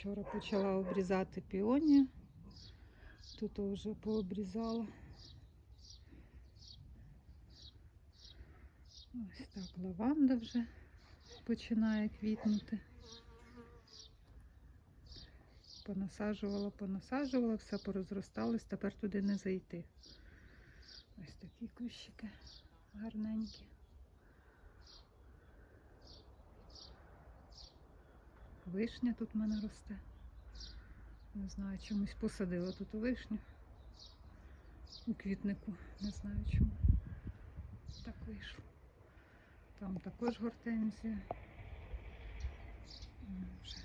Вчора почала обрізати піонію. Тут вже пообрізала. Ось так лаванда вже починає квітнути. Понасаджувала, понасаджувала, все порозросталось, тепер туди не зайти. Ось такі кущики гарненькі. Вишня тут в мене росте. Не знаю, чомусь посадила тут вишню у квітнику. Не знаю чому. Так вийшло. Там також гортензія. Вже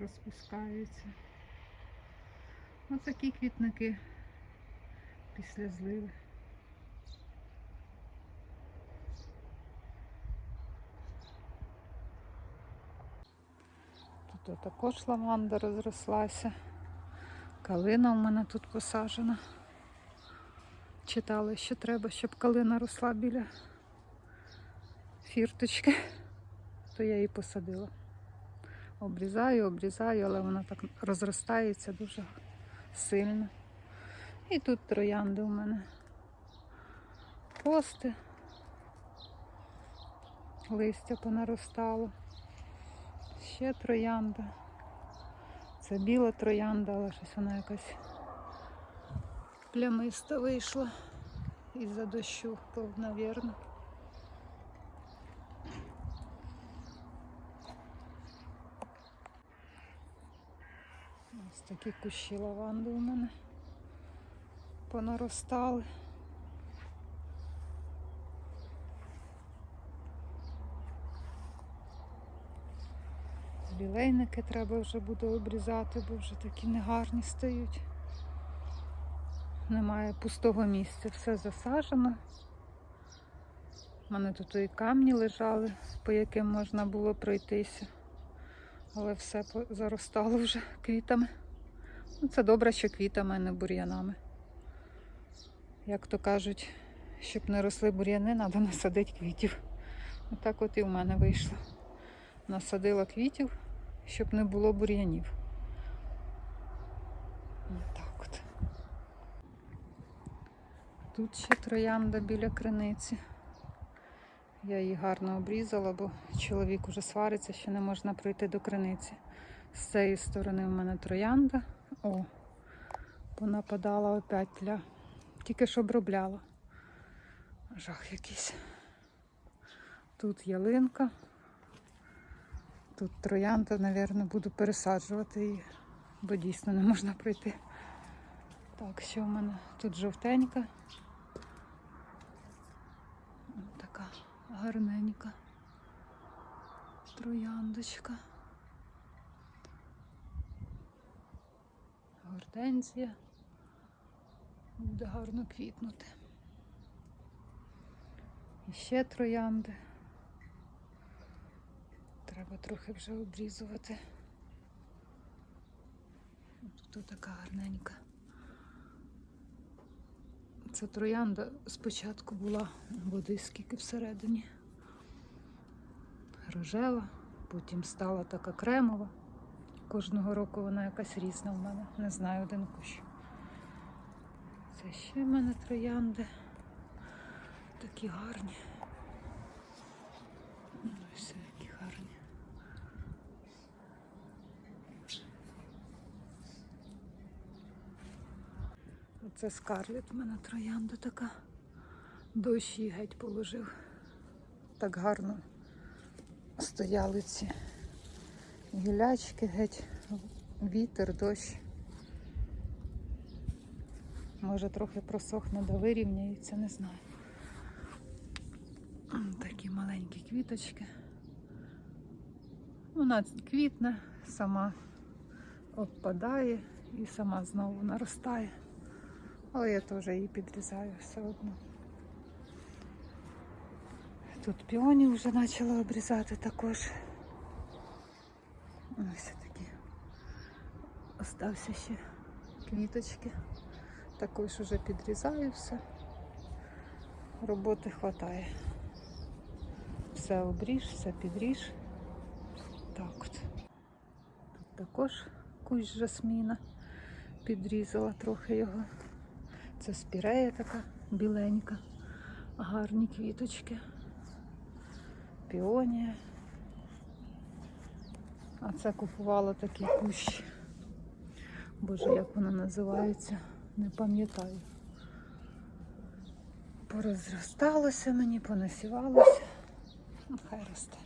розпускаються. Ось такі квітники після зливи. Тут також лаванда розрослася. Калина в мене тут посаджена. Читала, що треба, щоб калина росла біля фірточки, то я її посадила. Обрізаю, обрізаю, але вона так розростається дуже сильно. І тут троянди у мене. Пости. Листя понаростало. Ще троянда. Це біла троянда, але щось вона якась плямиста вийшла із-за дощу, навірно. Ось такі кущі лаванди у мене понаростали. Білейники треба вже буде обрізати, бо вже такі негарні стають. Немає пустого місця, все засаджено. У мене тут і камні лежали, по яким можна було пройтися. Але все заростало вже квітами. Ну, це добре, що квітами, а не бур'янами. Як то кажуть, щоб не росли бур'яни, треба насадити квітів. Отак от і в мене вийшло. Насадила квітів, щоб не було бур'янів. Так от. Тут ще троянда біля криниці. Я її гарно обрізала, бо чоловік уже свариться, що не можна пройти до криниці. З цієї сторони в мене троянда. О, понападала опять тля. Тільки що обробляла. Жах якийсь. Тут ялинка. Тут троянда, мабуть, буду пересаджувати її, бо дійсно не можна пройти. Так, що в мене тут жовтенька. Така гарненька трояндочка. Гортензія. Буде гарно квітнути. І ще троянди. Треба трохи вже обрізувати. Тут така гарненька. Це троянда спочатку була води скільки всередині. Рожева, потім стала така кремова. Кожного року вона якась різна в мене. Не знаю один кущ. Це ще в мене троянди. Такі гарні. Ось які гарні. Оце скарлет в мене троянда така. Дощ її геть положив. Так гарно стояли ці гілячки геть, вітер, дощ. Може трохи просохне да вирівняється, не знаю. Такі маленькі квіточки. Вона квітне, сама обпадає і сама знову наростає. Але я теж її підрізаю все одно. Тут піоні вже почала обрізати також. Ось такі. Остався ще квіточки. Також вже підрізаю все. Роботи вистачає. Все обріж, все підріж. Так от. Тут також кущ жасміна. Підрізала трохи його. Це спірея така біленька. Гарні квіточки. Піонія. А це купувала такий кущ. Боже, як вона називається, не пам'ятаю. Порозросталося мені, понасівалося. Ну, хай росте.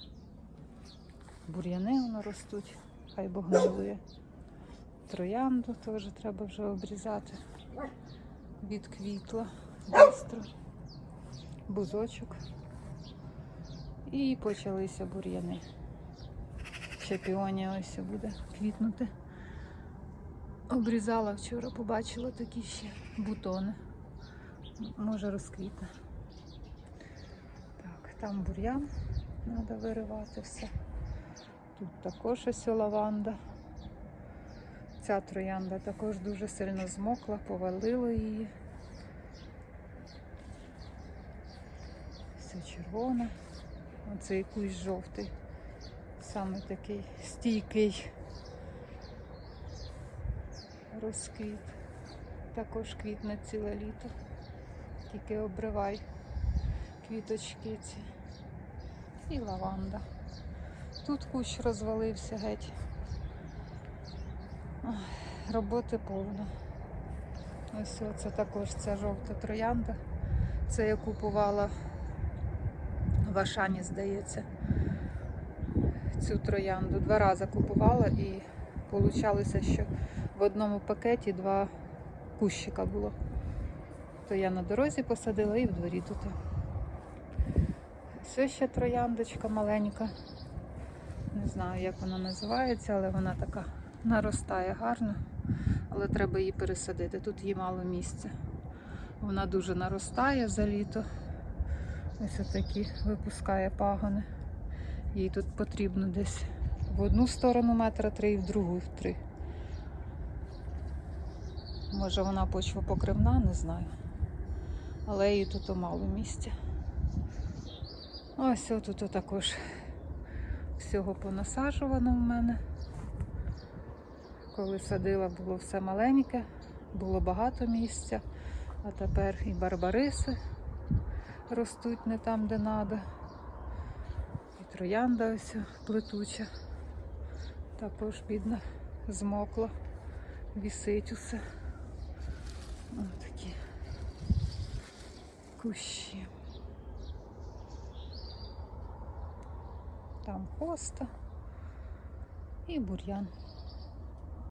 Бур'яни воно ростуть, хай Бог милує. Троянду теж треба вже обрізати. Відквітла бистро. Бузочок. І почалися бур'яни. Ще піонія ось буде квітнути. Обрізала вчора, побачила такі ще бутони. Може розквітне. Так, там бур'ян треба виривати все. Тут також ось лаванда. Ця троянда також дуже сильно змокла, повалило її. Все червоне. Оцей кущ жовтий. Саме такий стійкий розквіт. Також квітне ціле літо. Тільки обривай квіточки ці. І лаванда. Тут кущ розвалився геть. Роботи повно. Ось це також ця жовта троянда. Це я купувала в Ашані, здається. Цю троянду. Два рази купувала і вийшло, що в одному пакеті два кущика було. То я на дорозі посадила і в дворі тут. Все ще трояндочка маленька. Не знаю, як вона називається, але вона така наростає гарно. Але треба її пересадити. Тут їй мало місця. Вона дуже наростає за літо. Ось такі випускає пагони. Їй тут потрібно десь в одну сторону метра три і в другу в три. Може вона почвопокривна, не знаю. Але їй тут мало місця. Ось тут також всього понасаджувано в мене. Коли садила, було все маленьке, було багато місця, а тепер і барбариси ростуть не там, де треба. І троянда ось плетуча. Також бідна змокла, вісить усе. Ось такі кущі. Там хоста і бур'ян.